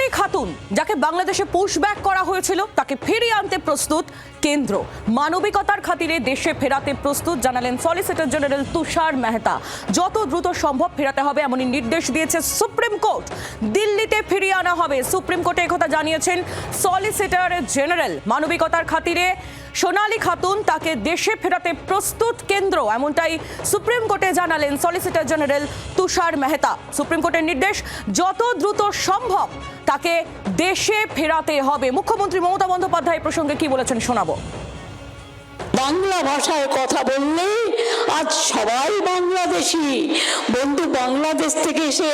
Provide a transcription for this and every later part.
সোনালী খাতুন, যাকে বাংলাদেশে পুশব্যাক করা হয়েছিল, তাকে ফিরিয়ে আনতে প্রস্তুত কেন্দ্র। মানবিকতার খাতিরে দেশে ফেরাতে প্রস্তুত জানালেন সলিসিটর জেনারেল তুষার মেহতা। যত দ্রুত সম্ভব ফেরাতে হবে এমনই নির্দেশ দিয়েছে সুপ্রিম কোর্ট দিল্লিতে ফিরিয়ে আনা হবে। সুপ্রিম কোর্টে একথা জানিয়েছেন সলিসিটর জেনারেল মানবিকতার খাতিরে সোনালী খাতুন তাকে দেশে ফেরাতে প্রস্তুত কেন্দ্র, এমনটাই সুপ্রিম কোর্টে জানালেন solicitor general Tushar Mehta. Supreme কোর্টের নির্দেশ, যত দ্রুত সম্ভব তাকে দেশে ফেরাতে হবে। মুখ্যমন্ত্রী মমতা বন্দ্যোপাধ্যায় প্রসঙ্গে কি বলেছেন শোনাবো। বাংলা ভাষায় কথা বললে আজ সবাই বাংলাদেশি। বন্ধু, বাংলাদেশ থেকে এসে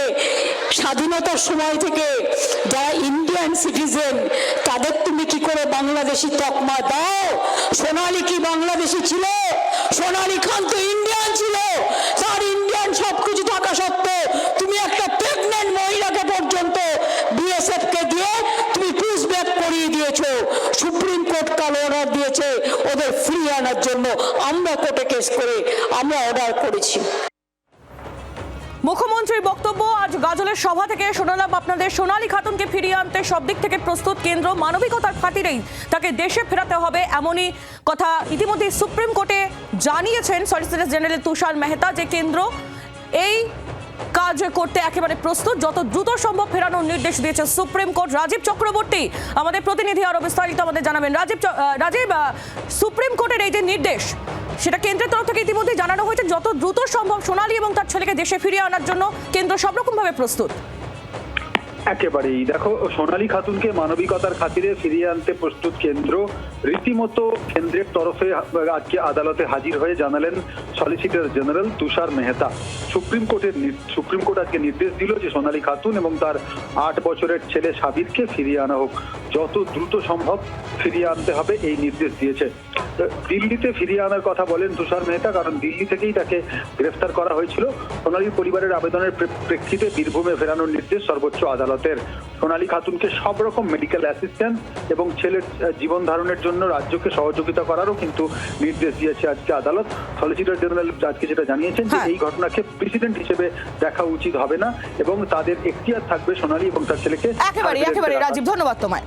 স্বাধীনতার সময় থেকে যারা ইন্ডিয়ান সিটিজেন তাদের তুমি কি করে বাংলাদেশি তকমা দাও? সোনালি কি বাংলাদেশি ছিল? সোনালি খান তো ইন্ডিয়ান ছিল তার ইন্ডিয়ান সবকিছু থাকা সত্ত্বেও তুমি একটা প্রেগনেন্ট মহিলাকে পর্যন্ত বিএসএফ কে দিয়ে তুমি পুশ ব্যাক করিয়ে দিয়েছ সুপ্রিম কোর্ট কাল অর্ডার দিয়েছে, ওদের ফ্রি আনার জন্য আমরা কোর্টে কেস করে, আমরা অর্ডার করেছি। মুখ্যমন্ত্রীর বক্তব্য, আজ গাজলের সভা থেকে শোনালাম আপনাদের। সোনালী খাতুনকে ফিরিয়ে আনতে সব দিক থেকে প্রস্তুত কেন্দ্র, মানবিকতার খাতিরেই তাকে দেশে ফেরাতে হবে এমনই কথা ইতিমধ্যে সুপ্রিম কোর্টে জানিয়েছেন। সলিসিটর জেনারেল তুষার মেহতা যে কেন্দ্র, এই কাজ করতে একেবারে প্রস্তুত, যত দ্রুত সম্ভব ফেরানোর নির্দেশ দিয়েছে সুপ্রিম কোর্ট রাজীব চক্রবর্তী। আমাদের প্রতিনিধি আরও বিস্তারিত আমাদের জানাবেন। রাজীব রাজীব সুপ্রিম কোর্টের এই যে নির্দেশ, সেটা কেন্দ্রের তরফ থেকে ইতিমধ্যে জানানো হয়েছে, যত দ্রুত সম্ভব সোনালী এবং তার ছেলেকে দেশে ফিরিয়ে আনার জন্য কেন্দ্র সব রকমভাবে প্রস্তুত। একেবারেই। দেখো, সোনালী খাতুনকে মানবিকতার খাতিরে ফিরিয়ে আনতে প্রস্তুত কেন্দ্র রীতিমতো কেন্দ্রের তরফে আজকে আদালতে হাজির হয়ে জানালেন solicitor general Tushar Mehta. Supreme কোর্টের সুপ্রিম কোর্ট আজকে নির্দেশ দিল যে সোনালী খাতুন এবং তার আট বছরের ছেলে সাবিরকে ফিরিয়ে আনা হোক। যত দ্রুত সম্ভব ফিরিয়ে আনতে হবে এই নির্দেশ দিয়েছে। দিল্লিতে ফিরিয়ে আনার কথা বলেন তুষার মেহতা কারণ দিল্লি থেকেই তাকে গ্রেফতার করা হয়েছিল। সোনালী পরিবারের আবেদনের প্রেক্ষিতে বীরভূমে ফেরানোর নির্দেশ সর্বোচ্চ আদালতের। সোনালী খাতুনকে সব রকম মেডিকেল অ্যাসিস্ট্যান্ট এবং ছেলের জীবন ধারণের জন্য রাজ্যকে সহযোগিতা করারও কিন্তু নির্দেশ দিয়েছে আজকে আদালত। সলিসিটর জেনারেল আজকে যেটা জানিয়েছেন যে হ্যাঁ। এই ঘটনাকে প্রেসিডেন্ট হিসেবে দেখা উচিত হবে না এবং তাদের এখতিয়ার থাকবে সোনালী এবং তার ছেলেকে একেবারে একেবারে রাজীব ধন্যবাদ তোমায়।